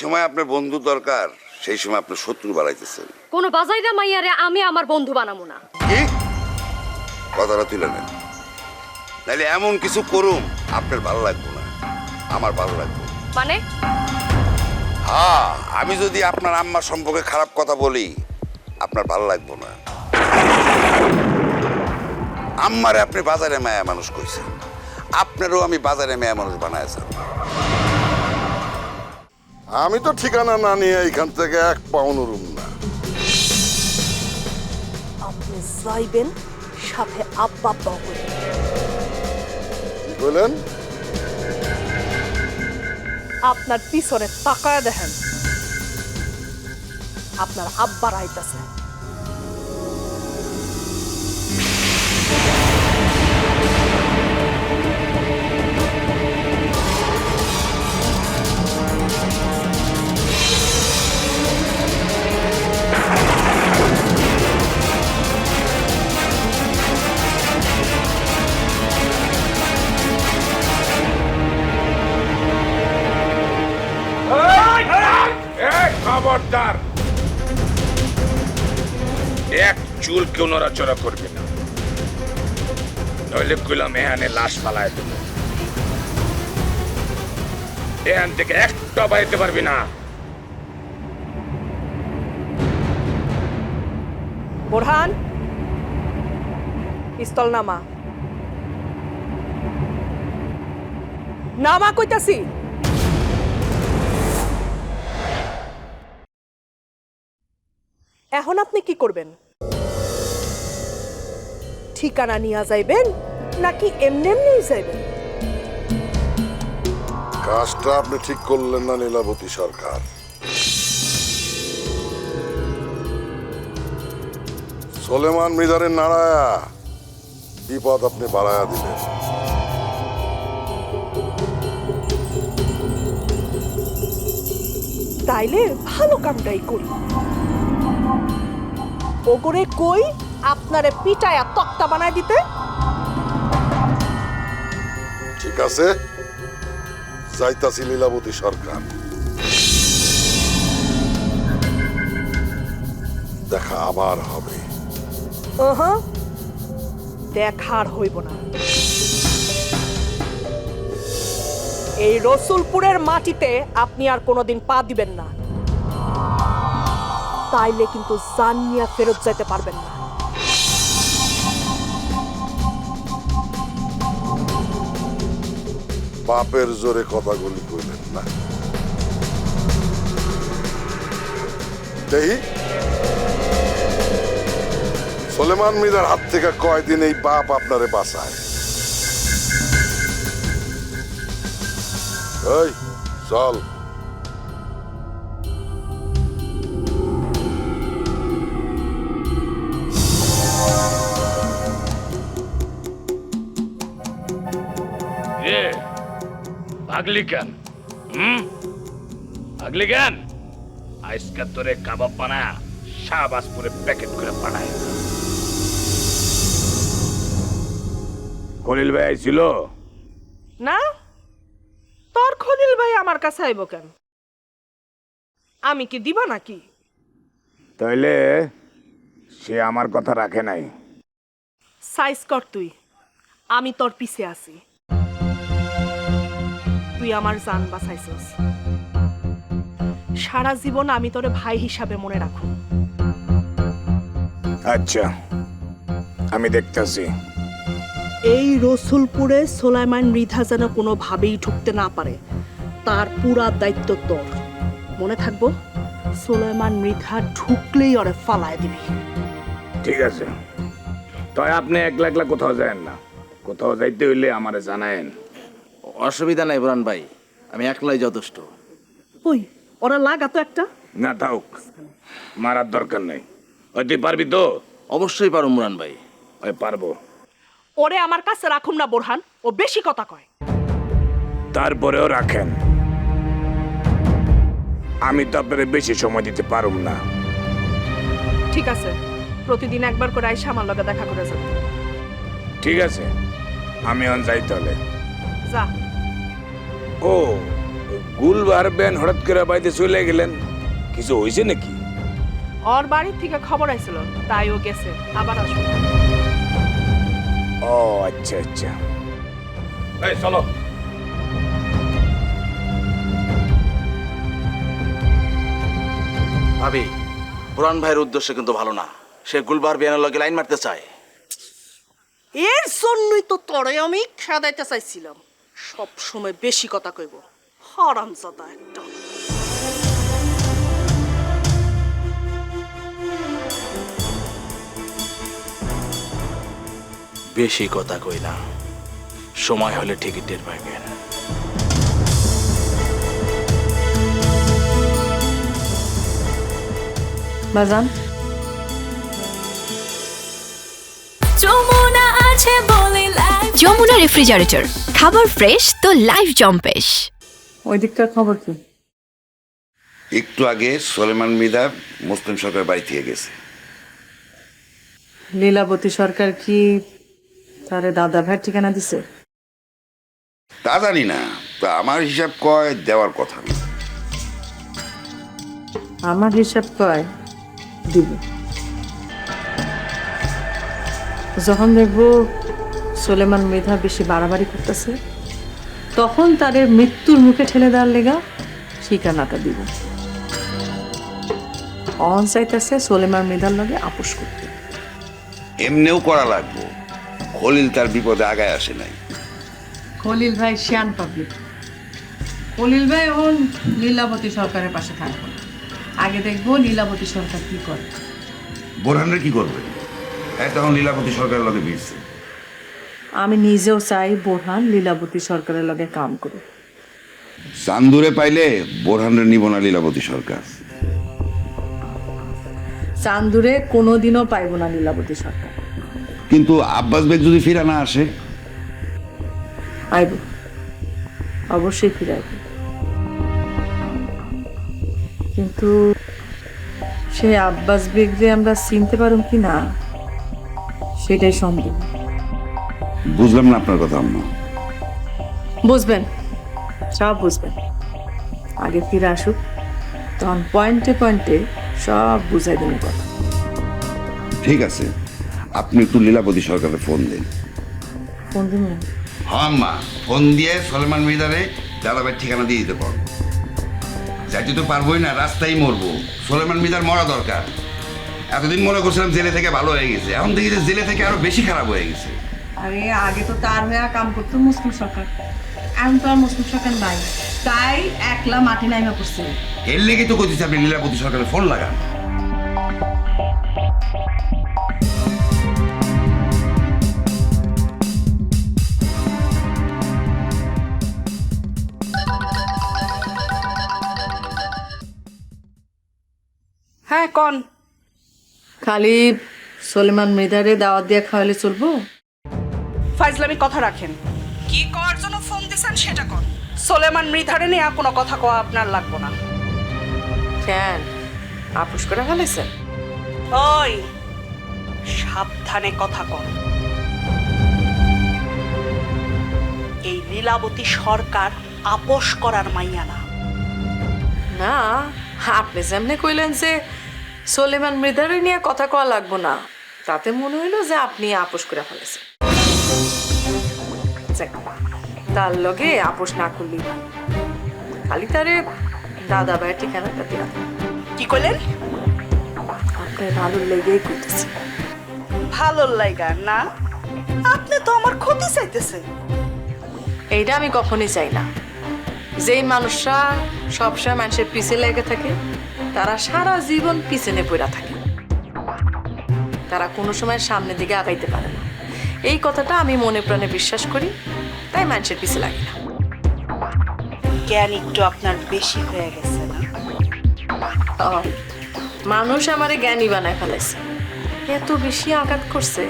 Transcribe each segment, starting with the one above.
সময় আপনার বন্ধু দরকার সেই সময় আপনার শত্রু বাড়াইতেছেন কোনো বাজাইরা মাইয়ারে আমি আমার বন্ধু বানাবো না। কি? কথাটা তুলে নেন। নাহলে এমন কিছু করুন আপনার ভালো লাগবে না। আমার ভালো লাগবে। মানে? হ্যাঁ আমি যদি আপনার আম্মার সম্পর্কে খারাপ কথা বলি আপনার ভালো লাগবে না। আম্মারে আপনি বাজারে মায়া মানুষ কইছেন। আপনারও আমি বাজারে মায়া মানুষ বানাইছেন আমি তো ঠিকানা না নিয়ে এখান থেকে এক পাউনো রুম না। আপনি যাইবেন সাথে আব্বা কি বললেন আপনার পিছনে তাকায় দেখেন। আপনার আব্বার আইতাছে চুল কেউ নড়াচড়া করবে না। নইলে কইলাম এহানে লাশ পালায় দেবো। এখান থেকে একটা বাইতে পারবি না। বোরহান পিস্তল নামা নামা কইতাছি। এখন আপনি কি করবেন? ঠিকানা নিয়ে যাইবেন নাকি এমনি এমনি যাইবেন? কাজটা আপনি ঠিক করলেন না নীলাবতী সরকার। সোলেমান মৃদারের নাড়ায়া বিপদ আপনি বাড়ায়া দিলেন? তাইলে ভালো কামটাই করি। ওগরে কই আপনারে পিটায়া তক্তা বানায় দিতে। ঠিক আছে। যাইতাছি লীলাবতী সরকার। দেখা আবার হবে। দেখার হইব না। এই রসুলপুরের মাটিতে আপনি আর কোনোদিন পা দিবেন না। তাইলে কিন্তু জানিয়া ফেরত যেতে পারবেন না। বাপের জোরে কথাগুলি কইলেন, না। দেহি সোলেমান মিদার হাত থেকে কয়দিন এই বাপ আপনারে বাঁচায়? ওই চল। ভাগলি কেন? হুম? আগলি কেন? আজকে তোরে কাবাব বানা শাহবাজপুরে প্যাকেট করে পাঠায় খলিল ভাই আইছিল? না? তোর খলিল ভাই আমার কাছে আইব কেন? আমি কি দিবা নাকি? তাইলে সে আমার কথা রাখে নাই। সাইজ কর তুই। আমি তোর পিছে আছি। তুই আমার জান বাঁচাইছস। সারা জীবন আমি তোরে ভাই হিসাবে মনে রাখু। আচ্ছা আমি দেখতেছি। এই রসুলপুরে সোলাইমান মৃধা যেন কোনোভাবেই ঢুকতে না পারে তার পুরা দায়িত্ব তোর। মনে থাকব সোলাইমান মৃধা ঢুকলেই ওরে ফালায় দিবি। ঠিক আছে। তাই আপনি একলা একলা কোথাও যায়েন না। কোথাও যাইতে হইলে আমারে জানায়েন। অসুবিধা নাই বুরান ভাই আমি একলাই যথেষ্ট। ওই ওরা লাগা তো একটা? না থাক মারার দরকার নেই। ওই তুই পারবি তো? অবশ্যই পারো মুরান ভাই। ওই পারব। ওরে আমার কাছে রাখুম না বোরহান ও বেশি কথা কয়। তারপরেও রাখেন। আমি তো আপনার বেশি সময় দিতে পারুম না। ঠিক আছে প্রতিদিন একবার করে আইসা আমার লগে দেখা করে যাবে। ঠিক আছে আমি অন যাই তাহলে। যা। ও গুলবার বেন হঠাৎ করে বাড়িতে চলে গেলেন। কিছু হয়েছে নাকি? ওর বাড়ির থেকে খবর আইছিল তাই ও গেছে আবার আসবে। ও আচ্ছা আচ্ছা। এই চলো। ভাবি বুরান ভাইয়ের উদ্দেশ্য কিন্তু ভালো না। সে গুলবার বিয়ানের লগে লাইন মারতে চায়। এর জন্যই তো তরে আমি খেদাইতে চাইছিলাম। সব সময় বেশি কথা কইব। হারামজাদা একটা। বেশি কথা কই না। সময় হলে ঠিকই টের পাইবেন বাজান। যমুনা আছে বলে যমুনা রেফ্রিজারেটর খাবার ফ্রেশ তো লাইফ জম্পেশ। ওই দিকটার খবর কি? একটু আগে সোলেমান মৃধা মুসলিম সরকার বাড়ি থেকে গেছে। লীলাবতী সরকার কি তারে দাদা ভাইয়ের ঠিকানা দিছে? তা জানি না তা আমার হিসাব কয় দেওয়ার কথা। না আমার হিসাব কয় দিব। যখন দেখব সোলেমান মৃধা বেশি বাড়াবাড়ি করতেছে তখন তাদের মৃত্যুর মুখে ঠেলে দেওয়ার লেগা ঠিকানাটা দিব। অন চাইতেছে সোলেমান মৃধার লগে আপোষ করতে। এমনিও করা লাগবো। খলিল তার বিপদে আগায় আসে নাই। খলিল ভাই শিয়ান পাবলিক। খলিল ভাই ওন লীলাবতী সরকারের পাশে থাকব। আগে দেখব লীলাবতী সরকার কি করে। বোরহানরা কি করবে? তখন লীলাপতি সরকারের লগে ভিড়ছে আমি নিজেও চাই বোরহান লীলাবতী সরকারের লগে কাম করুক। চান্দুরে পাইলে বোরহানরে নিব না লীলাপতি সরকার। চান্দুরে কোনোদিনও পাইব না লীলাবতী সরকার। কিন্তু আব্বাস বেগ যদি ফিরা না আসে? আইব। অবশ্যই ফিরে আইব। কিন্তু সেই আব্বাস বেগ যে আমরা চিনতে পারুম কি না সেটাই সন্দেহ বুঝলাম না আপনার কথা আম্মা। বুঝবেন। সব বুঝবেন। আগে ফিরে আসুক তখন পয়েন্টে পয়েন্টে সব বুঝাই দেবেন কথা। ঠিক আছে আপনি একটু লীলাপতি সরকারের ফোন দিন। ফোন দিবেন হ্যাঁ আম্মা। ফোন দিয়ে সলমান মিদারে দাদাভাইয়ের ঠিকানা দিয়ে দিতে পারো যাইতে তো পারবোই না রাস্তায় মরবো। সোলেমান মিদার মরা দরকার। এতদিন মনে করছিলাম জেলে থেকে ভালো হয়ে গেছে। এখন দেখি যে জেলে থেকে আরও বেশি খারাপ হয়ে গেছে। আরে আগে তো তার হয়ে কাম করতো মুসলিম সরকার। এখন তো আর মুসলিম সরকার নাই। তাই একলা মাটি নাইমা করছে। এর লেগে তো করতেছি আপনি লীলাপতি সরকারের ফোন লাগান। হ্যাঁ কন? খালি সলেমান মৃদারে দাওয়াত দিয়ে খাওয়ালে চলবো? ফাইজলামি কথা রাখেন। কি করার জন্য ফোন দিছেন সেটা কর। সোলেমান মৃধারে নিয়ে আর কোনো কথা কওয়া আপনার লাগবো না। কেন? আপুস করে ফেলেছেন? ওই সাবধানে কথা কর এই লীলাবতী সরকার আপোষ করার মাইয়া না। না আপনি যেমনি কইলেন যে সোলেমান মৃদারে নিয়ে কথা কওয়া লাগবো না তাতে মনে হইল যে আপনি আপোষ করে ফেলেছেন। যাক, তার লগে আপোষ না করলেই ভালো। খালি তারে দাদা ভাইয়ের ঠিকানাটা দিয়া দেন। কি কইলেন? আপনার ভালো লেগেই করতেছে। ভালো লাগা না? আপনি তো আমার ক্ষতি চাইতেছেন এইটা আমি কখনই চাই না। যেই মানুষরা সবসময় মানুষের পিছে লেগে থাকে তারা সারা জীবন পিছনে পড়া থাকে। তারা কোনো সময় সামনের দিকে আগাইতে পারে না। এই কথাটা আমি মনে প্রাণে বিশ্বাস করি তাই মানুষের পিছে লাগে না। জ্ঞান একটু আপনার বেশি হয়ে গেছে না? মানুষ আমারে জ্ঞানী বানায় ফেলাইছে। এত বেশি আঘাত করছে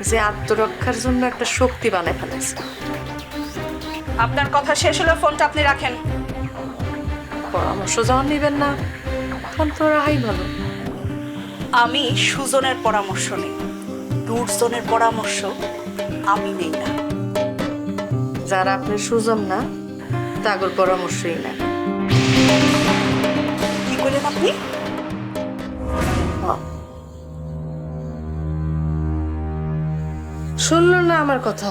যে আত্মরক্ষার জন্য একটা শক্তি বানায় ফেলাইছে। আপনার কথা শেষ হলে ফোনটা আপনি রাখেন। পরামর্শ যখন নেবেন না তখন তো রাহাই ভালো। আমি সুজনের পরামর্শ নেই। দুর্জনের পরামর্শ আমি নেই না। যারা আপনার সুজন না তাগর পরামর্শই না কি করলেন আপনি? শুনলো না আমার কথা।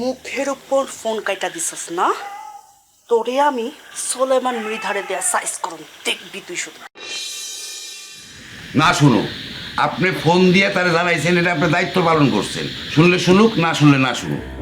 মুখের উপর ফোন কাইটা দিছস না? তোরে আমি সোলেমান মৃধারে দেয়া সাইজ করুন দেখবি তুই শুধু। না শুনো আপনি ফোন দিয়ে তারা জানাইছেন, এটা আপনি দায়িত্ব পালন করছেন। শুনলে শুনুক, না শুনলে না শুনুক।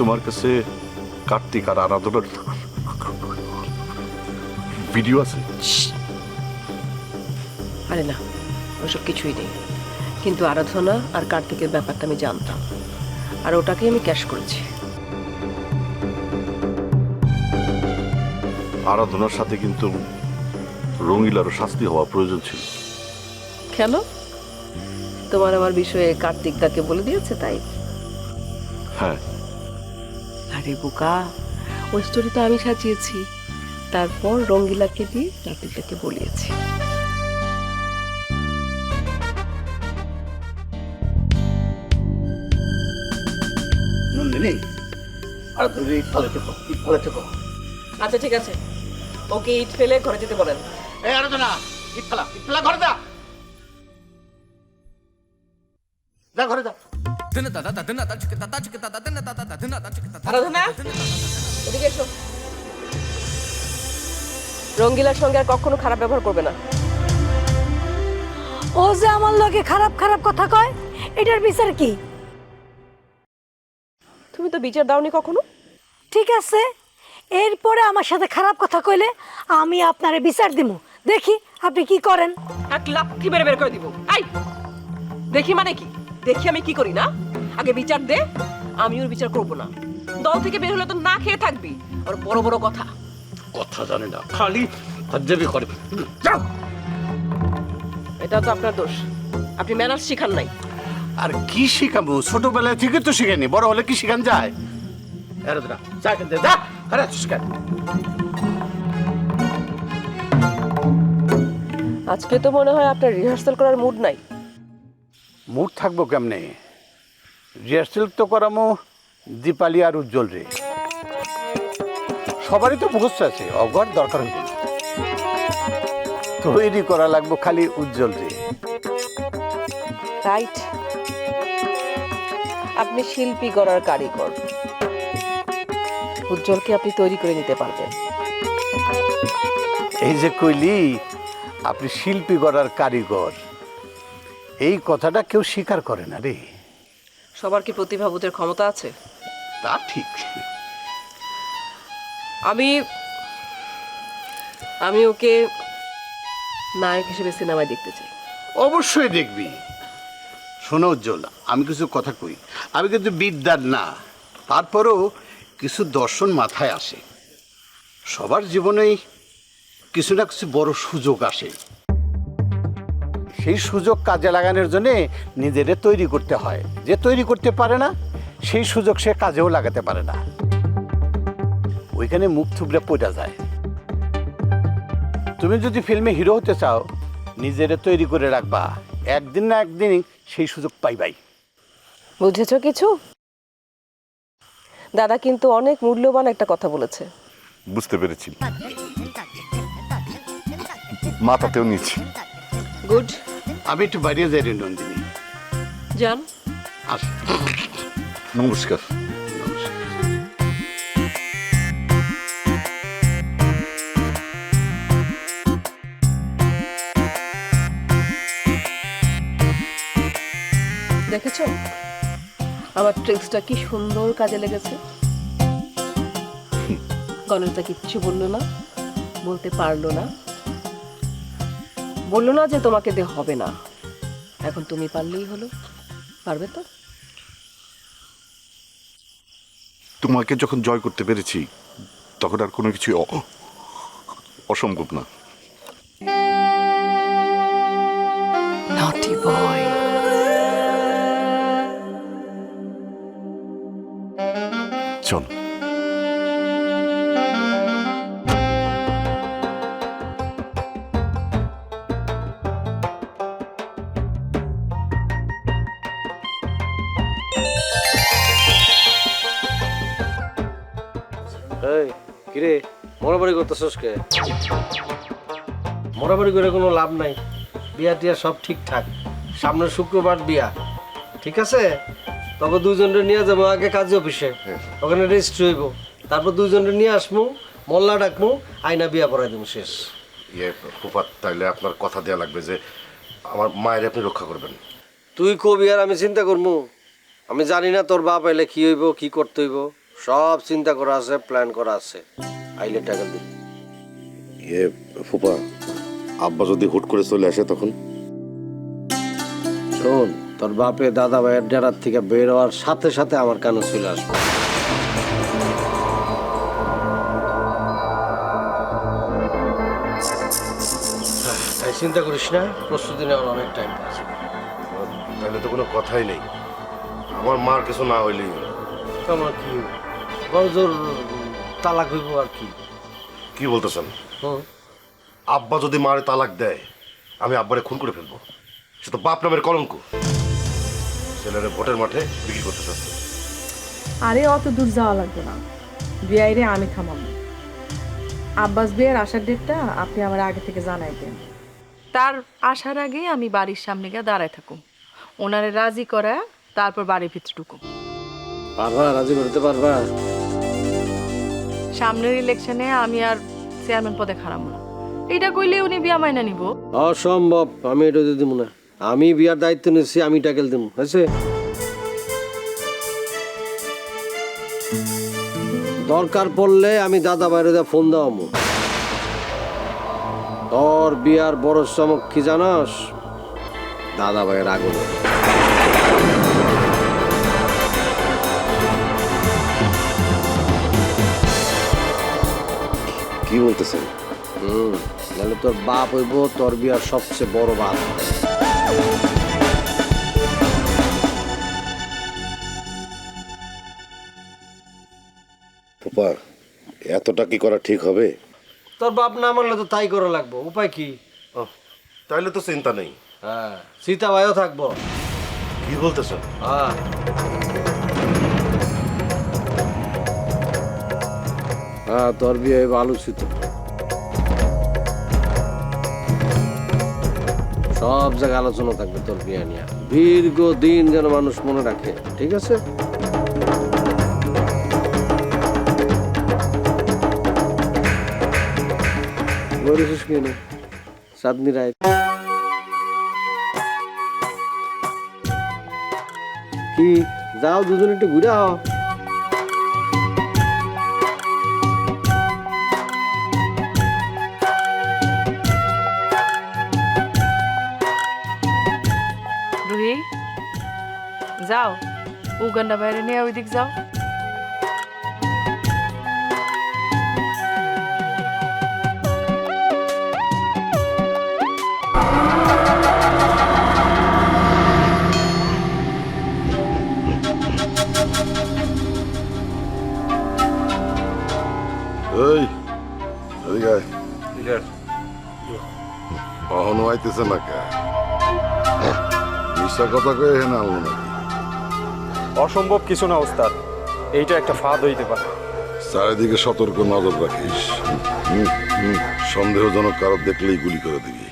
তোমার কাছে কার্তিক আর আরাধনার ভিডিও আছে? আরে না ওসব কিছুই নেই। কিন্তু আরাধনা আর কার্তিকের ব্যাপারটা আমি জানতাম। আর ওটাকে আমি ক্যাশ করেছি। আরাধনার সাথে কিন্তু রঙিলারও শাস্তি হওয়া প্রয়োজন ছিল। কেন? তোমার আমার বিষয়ে কার্তিক তাকে বলে দিয়েছে তাই? হ্যাঁ। বোকা ওই স্টোরি তো আমি সাজিয়েছি। তারপর রঙ্গিলাকে দিয়ে কার্তিকটাকে বলিয়েছি। আচ্ছা ঠিক আছে। ওকে ইট ফেলে ঘরে যেতে বলেন। আরাধনা এদিকে এসো রঙ্গিলার সঙ্গে আর কখনো খারাপ ব্যবহার করবে না। ও যে আমার লগে খারাপ খারাপ কথা কয় এটার বিচার কি? তুমি তো বিচার দাওনি কখনো? ঠিক আছে এরপরে আমার সাথে খারাপ কথা কইলে আমি আপনারে বিচার দিব দেখি আপনি কি করেন। এক লাথি বের বের করে দিব। আই! দেখি মানে কি? দেখি আমি কি করি না? আগে বিচার দে আমি ওর বিচার করব না। দল থেকে বের হলে তো না খেয়ে থাকবি আর বড় বড় কথা। কথা জানে না খালি হজ্জাবি করে। যাও। এটা তো আপনার দোষ আপনি ম্যানার্স শিখান নাই। আর কি শিখাবো? ছোটবেলা থেকে তো শিখাইনি বড় হলে কি শিখান যায়? যা কেন যা আরে আজকে তো মনে হয় আপনার রিহার্সাল করার মুড নাই। মুড থাকব কেমনে? রিহার্সেল তো করামো দীপালি আর উজ্জ্বল রে। সবারই তো মুখস্থ আছে অগর দরকার হইব তৈরি করা লাগবো খালি উজ্জ্বল রে। রাইট। আপনি শিল্পী গড়ার কারিগর। উজ্জ্বলকে আপনি তৈরি করে নিতে পারবেন। এই যে কইলি আপনি শিল্পী গড়ার কারিগর এই কথাটা কেউ স্বীকার করে না রে। সবার কি প্রতিভা বোধের ক্ষমতা আছে? তা ঠিক। আমি আমি ওকে নায়ক হিসেবে সিনেমায় দেখতে চাই। অবশ্যই দেখবি। শোনো উজ্জ্বল আমি কিছু কথা কই। আমি কিন্তু বিদ্যার না। তারপরেও কিছু দর্শন মাথায় আসে। সবার জীবনেই কিছু না কিছু বড় সুযোগ আসে। সেই সুযোগ কাজে লাগানোর জন্যে নিজেদের তৈরি করতে হয়। যে তৈরি করতে পারে না সেই সুযোগ সে কাজেও লাগাতে পারে না। ওইখানে মুখ থুবড়ে পড়া যায়। তুমি যদি ফিল্মে হিরো হতে চাও নিজেরে তৈরি করে রাখবা। একদিন না একদিন সেই সুযোগ পাইবাই। বুঝেছ কিছু? দাদা কিন্তু অনেক মূল্যবান একটা কথা বলেছে। বুঝতে পেরেছি। মাথাতেও নিচ্ছি গুড। আমি একটু বাইরে যাই রে নন্দিনী যান। আস। নমস্কার। দেখেছ? আমার ট্রিক্সটা কি সুন্দর কাজে লেগেছে। গণিতা কিচ্ছু বলল না বলতে পারল না। বলল না যে তোমাকে দে হবে না। এখন তুমি পারলেই হলো। পারবে তো? তোমাকে যখন জয় করতে পেরেছি তখন আর কোনো কিছু অসম্ভব না। Naughty চল। মরাবাড়ি করতেছস কে? মরাবাড়ি করে কোনো লাভ নাই। বিয়া টিয়া সব ঠিকঠাক। সামনের শুক্রবার বিয়া। ঠিক আছে? তবে দুজনরে নিয়ে যাব আগে কাজী অফিসে। ওখানে রেজিস্ট্রি হইব। তারপর দুজনরে নিয়ে আসমু মোল্লা ডাকমু আইনা বিয়া পড়াই দেবো শেষ। ইয়ে ফুফা তাইলে আপনার কথা দেওয়া লাগবে যে আমার মায়ের আপনি রক্ষা করবেন। তুই কবি আর আমি চিন্তা করব আমি জানি না তোর বাপ আইলে কি হইব কি করতে হইব। সব চিন্তা করা আছে প্ল্যান করা আছে। আইলে টাকা দিবি ইয়ে ফুপা আব্বা যদি হুট করে চলে আসে তখন? শোন তোর বাপে দাদা ভাইয়ের ডেরার থেকে বের হওয়ার সাথে সাথে আমার কানে চলে আসবে। তাই চিন্তা করিস না প্রস্তুতি নেওয়ার অনেক টাইম আছে। তাহলে তো কোনো কথাই নেই। আমার মার কিছু না হইলেই হলো। তোমার কি? গজর তালাক হইব আর কি। কি বলতেছেন? হুম। আব্বা যদি মারে তালাক দেয় আমি আব্বারে খুন করে ফেলব। সে তো বাপ নামের কলঙ্ক। ছেলেরা ভোটের মাঠে বিক্রি করতে চাচ্ছে। আরে অত দূর যাওয়া লাগবে না। বিয়াইরে আমি থামাবো। আব্বাস বিয়ের আসার ডেটটা আপনি আমার আগে থেকে জানাই দেন। তার আসার আগে আমি বাড়ির সামনে গিয়ে দাঁড়ায় থাকুম। ওনারে রাজি করা তারপর বাড়ির ভিতরে ঢুকুম। পারবা রাজি করতে পারবা। সামনের ইলেকশনে আমি আর চেয়ারম্যান পদে খারাপ না এটা কইলে উনি বিয়া মাইনা নিব। অসম্ভব, আমি এটা দিয়ে দিব না আমি বিয়ার দায়িত্ব নিচ্ছি আমি টাকেল দিব, হয়েছে? দরকার পড়লে আমি দাদা বাইরে দিয়ে ফোন দেওয়ামু তোর বিয়ার বড় চমক কি জানাস? দাদা ভাইয়ের আগুন। কি বলতেছেন? হুম তাহলে তোর বাপ হইব তোর বিয়ার সবচেয়ে বড় বাপ। ফুপা এতটা কি করা ঠিক হবে? তোর বাপ না মানলে তো তাই করা লাগবো উপায় কি? ও তাহলে তো চিন্তা নেই। হ্যাঁ সীতা ভাইও থাকব। কি বলতেছেন? হ্যাঁ। হ্যাঁ তোর বিয়ে আলোচিত। সব জায়গায় আলোচনা থাকবে তোর বিয়ে নিয়ে। দীর্ঘ দিন যেন মানুষ মনে রাখে, ঠিক আছে? কি না? চাঁদনি রায় কি? যাও দুজন একটু ঘুরে আও। যাও উগান্ডা বাইরে নিয়ে ওই দিক যাও এই এদিকে আয়। কখনো আইতেছে না কে মিশা কথা কয়ে হেন আনলো নাকি অসম্ভব কিছু না, ওস্তাদ। এইটা একটা ফাঁদ হইতে পারে। চারিদিকে সতর্ক নজর রাখিস। সন্দেহজনক কারও দেখলেই গুলি করে দিবি।